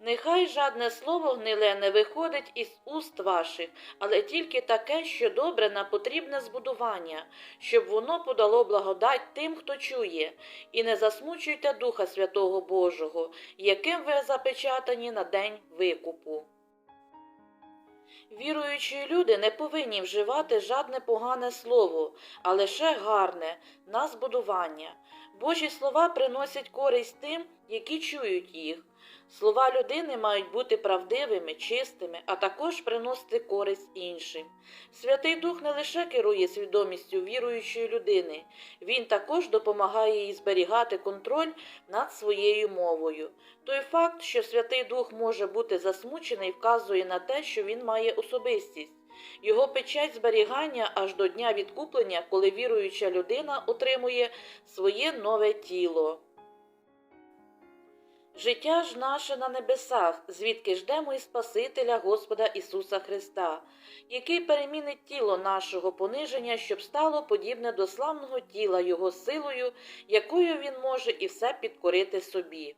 Нехай жадне слово гниле не виходить із уст ваших, але тільки таке, що добре на потрібне збудування, щоб воно подало благодать тим, хто чує, і не засмучуйте Духа Святого Божого, яким ви запечатані на день викупу. Віруючі люди не повинні вживати жадне погане слово, а лише гарне на збудування. Божі слова приносять користь тим, які чують їх. Слова людини мають бути правдивими, чистими, а також приносити користь іншим. Святий Дух не лише керує свідомістю віруючої людини, він також допомагає їй зберігати контроль над своєю мовою. Той факт, що Святий Дух може бути засмучений, вказує на те, що він має особистість. Його печать зберігання аж до дня відкуплення, коли віруюча людина отримує своє нове тіло. Життя ж наше на небесах, звідки ждемо і Спасителя Господа Ісуса Христа, який перемінить тіло нашого пониження, щоб стало подібне до славного тіла Його силою, якою Він може і все підкорити собі.